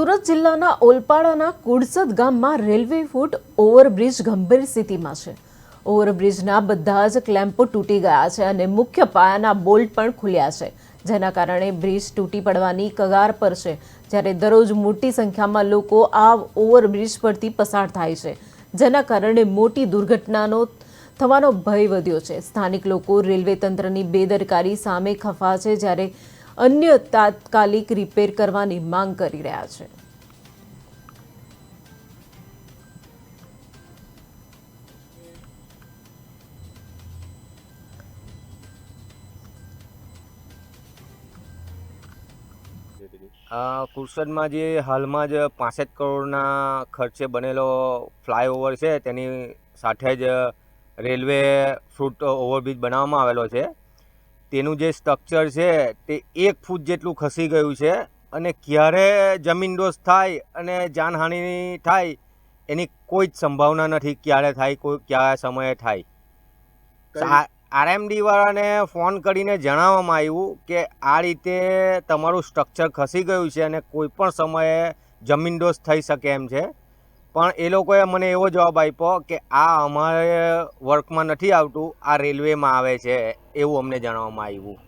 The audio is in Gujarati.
સુરત જિલ્લાના ઓલપાડાના કુડસદ ગામમાં રેલવે ફૂટ ઓવરબ્રિજ ગંભીર સ્થિતિમાં છે. ઓવરબ્રિજના બધા જ ક્લેમ્પો તૂટી ગયા છે અને મુખ્ય પાયાના બોલ્ટ પણ ખુલ્યા છે. જેના કારણે બ્રિજ તૂટી પડવાની કગાર પર છે. જ્યારે દરરોજ મોટી સંખ્યામાં લોકો આ ઓવરબ્રિજ પરથી પસાર થાય છે. જેના કારણે મોટી દુર્ઘટનાનો થવાનો ભય વધ્યો છે. સ્થાનિક લોકો રેલવે તંત્રની બેદરકારી સામે ખફા છે જ્યારે અન્ય તાત્કાલિક રિપેર કરવાની માંગ કરી રહ્યા છે. આ કુરસદમાં જે હાલમાં જ પાસઠ કરોડના ખર્ચે બનેલો ફ્લાયઓવર છે, તેની સાથે જ રેલવે ફ્રૂટ ઓવરબ્રિજ બનાવવામાં આવેલો છે. તેનું જે સ્ટ્રક્ચર છે તે એક ફૂટ જેટલું ખસી ગયું છે અને ક્યારે જમીનદોસ્ત થાય અને જાનહાનિ થાય એની કોઈ જ સંભાવના નથી ક્યારે થાય કોઈ કયા સમયે થાય. આરએમડી વાળાને ફોન કરીને જણાવવામાં આવ્યું કે આ રીતે તમારું સ્ટ્રક્ચર ખસી ગયું છે અને કોઈ પણ સમયે જમીનદોસ્ત થઈ શકે એમ છે. પણ એ લોકોએ મને એવો જવાબ આપ્યો કે આ અમારે વર્કમાં નથી આવતું, આ રેલવેમાં આવે છે, એવું અમને જાણવામાં આવ્યું.